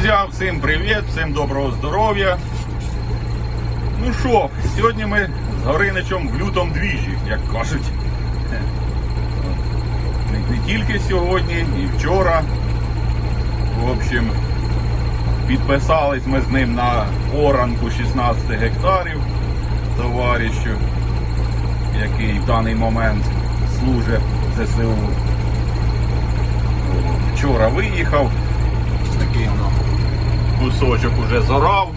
Друзі, всім привіт, всім доброго здоров'я. Ну що, сьогодні ми з Гориничем в лютому двіжі, як кажуть. Не, тільки сьогодні, і вчора. В общем, підписались ми з ним на оранку 16 гектарів товаришу, який в даний момент служить ЗСУ. Вчора виїхав, такий воно кусочок уже зорав.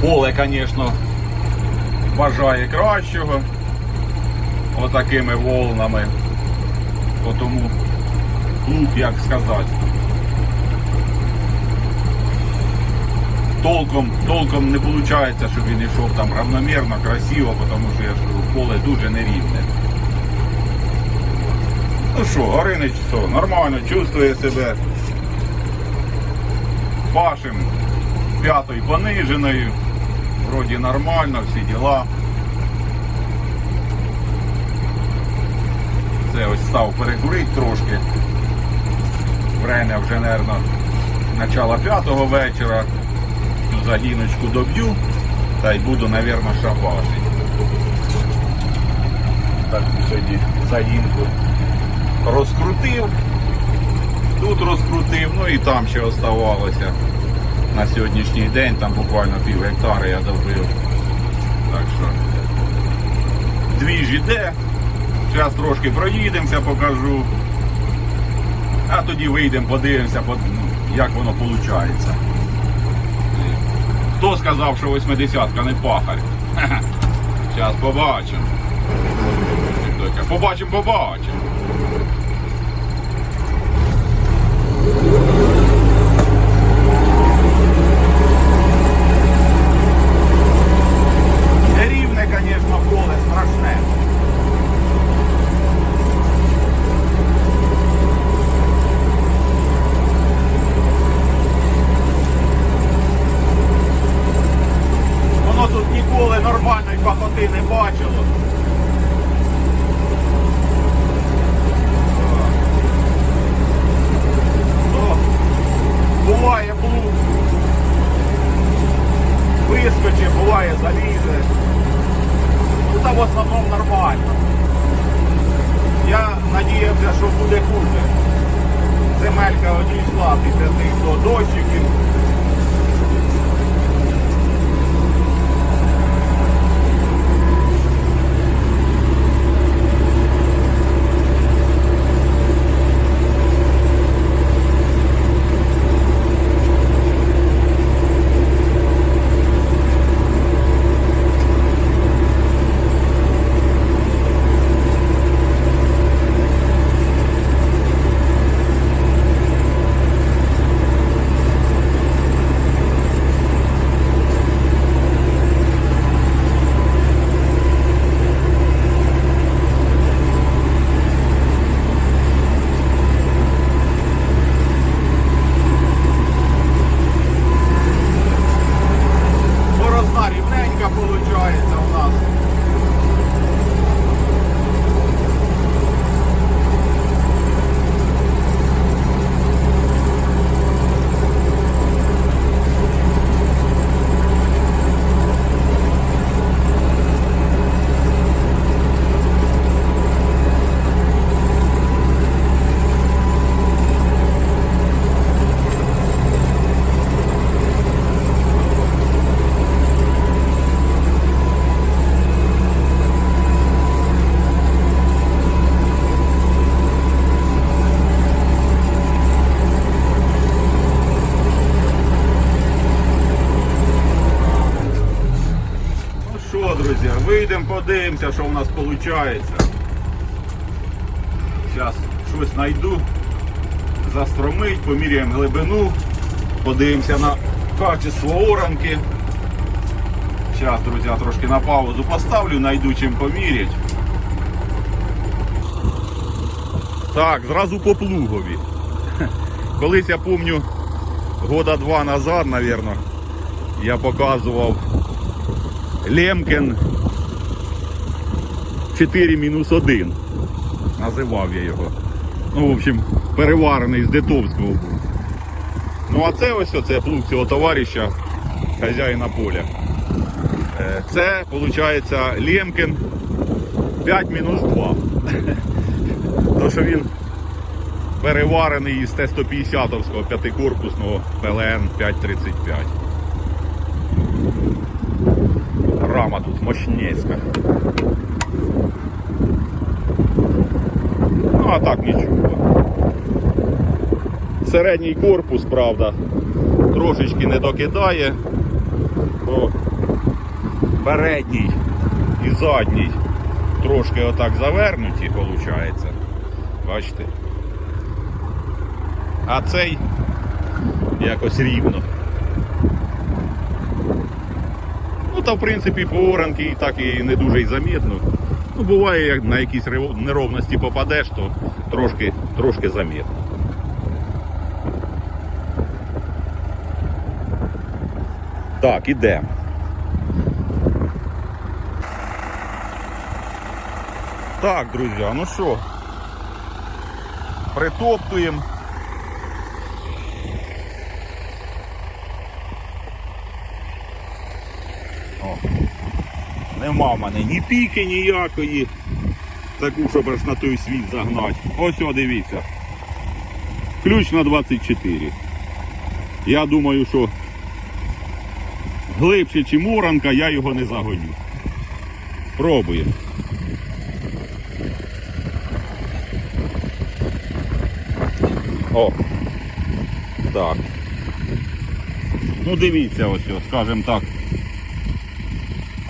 Поле, звісно, бажає кращого. Отакими волнами. Тому плуг, як сказати. Толком, толком не виходить, щоб він йшов там равномірно, красиво, тому що я ж кажу, поле дуже нерівне. Ну що, Горинич що, нормально чувствує себе. Пашем п'ятою пониженою. Вроді нормально, всі діла. Це ось став перекурити трошки. Время вже, мабуть, начало п'ятого вечора. Загіночку доб'ю та й буду, мабуть, шабашити. Так, сьогодні загінку розкрутив. Тут розкрутив, ну і там ще оставалося на сьогоднішній день, там буквально пів гектара я добив. Так що двіж іде. Зараз трошки проїдемося, покажу. А тоді вийдемо, подивимося, ну, як воно виходить. Хто сказав, що 80-ка не пахарь? Зараз побачимо. Побачимо, побачимо. Рівне, звісно, поле страшне. Воно тут ніколи нормальної пахоти не бачило. Ну, буває плуг. Вискочить, буває залізе. Ну там в основному нормально. Я надіявся, що буде хуже. Земелька одійшла після тих до дощиків. Виходить у нас. Ну що, друзі, вийдемо, подивимося, що у нас виходить. Зараз щось знайду, застромить, поміряємо глибину, подивимося на качество оранки. Зараз, друзі, трошки на паузу поставлю, знайду чим поміряти. Так, зразу по плугові. Колись я пам'ятаю, года два назад, мабуть, я показував Лемкін 4 мінус 1. Називав я його. Ну, в общем, переварений з Детовського був. Ну а це ось оце плуг цього товариша, хазяїна поля. Е, Це, виходить, Лємкін 5 мінус 2. То, що він переварений із Т-150-овського п'ятикорпусного ПЛН 535. Рама тут мощнецька. Ну, а так нічого. Середній корпус, правда, трошечки не докидає, бо передній і задній трошки отак завернуті, виходить. Бачите? А цей якось рівно. Ну, та в принципі по і так і не дуже й замітно. Ну, буває, як на якісь неровності попадеш, то трошки, трошки замірно. Так, ідемо. Так, друзі, ну що, притоптуємо. Нема в мене ні піки ніякої. Таку, щоб аж на той світ загнати. Ось о, дивіться. Ключ на 24. Я думаю, що глибше, чи муранка, я його не загоню. Пробуємо. О. Так. Ну дивіться ось, скажімо так.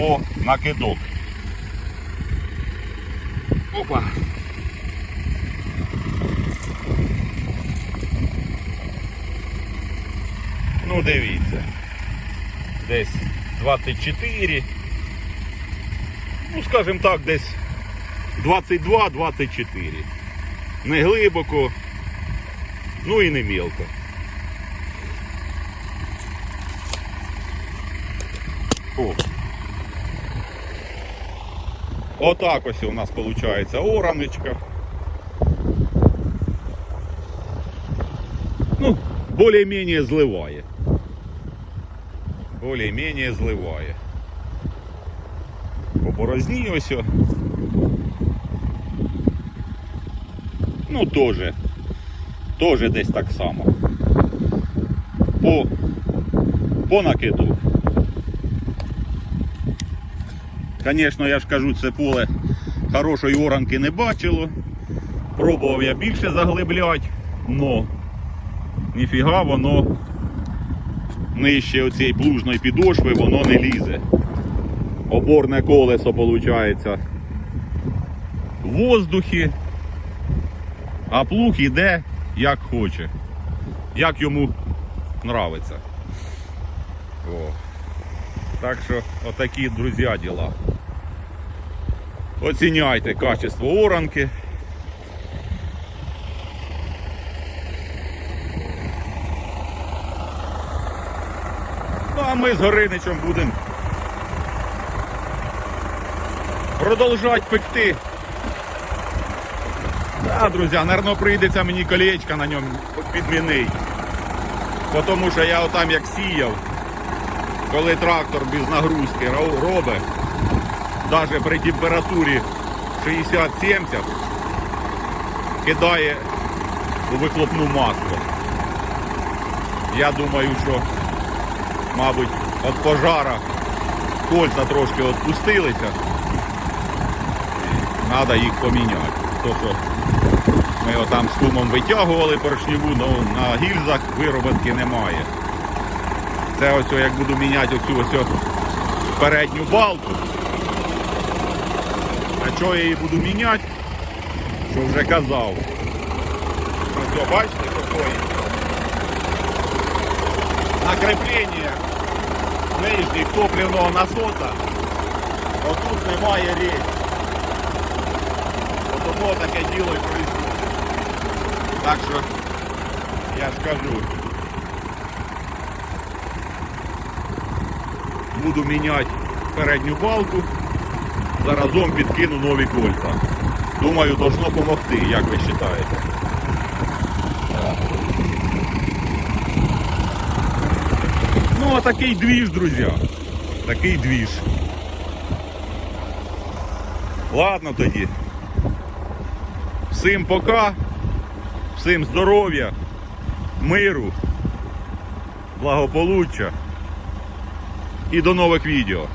По накидок. Опа. Ну дивіться. Десь 24. Ну, скажімо так, десь 22-24. Не глибоко, ну і не мілко. О. Отак ось у нас виходить ораночка. Ну, более-менее зливає. Более-менее зливає. По борозні ось. о. Ну, теж. Теж десь так само. По, по накиду. Звісно, я ж кажу, це поле хорошої оранки не бачило. Пробував я більше заглиблять, но ніфіга воно нижче оцієї плужної підошви воно не лізе. Опорне колесо виходить в воздухі, а плуг іде як хоче, як йому нравиться. О. Так що отакі, друзі, діла. Оціняйте качество оранки. Ну а ми з Гориничем будемо продовжувати пекти. Так, друзі, мабуть, прийдеться мені колечко на ньому підмінити. Тому що я отам як сіяв, коли трактор без нагрузки робить, навіть при температурі 60-70, кидає у вихлопну масло. Я думаю, що, мабуть, від пожара кольця трошки відпустилися. Треба їх поміняти. То, що ми отам з кумом витягували поршневу, але на гільзах вироботки немає. Це ось як буду міняти оцю ось передню балку. А чого я її буду міняти? Що вже казав. Ось, бачите, какой накреплення нижніх топливного насоса. Отут немає рейс. От воно таке діло і происходит. Так що я ж кажу. Буду міняти передню балку, заразом підкину нові кольця. Думаю, должно допомогти, як ви вважаєте. отакий двіж, друзі. Такий двіж. Ладно тоді. Всім пока. Всім здоров'я, миру, благополуччя і до нових відео.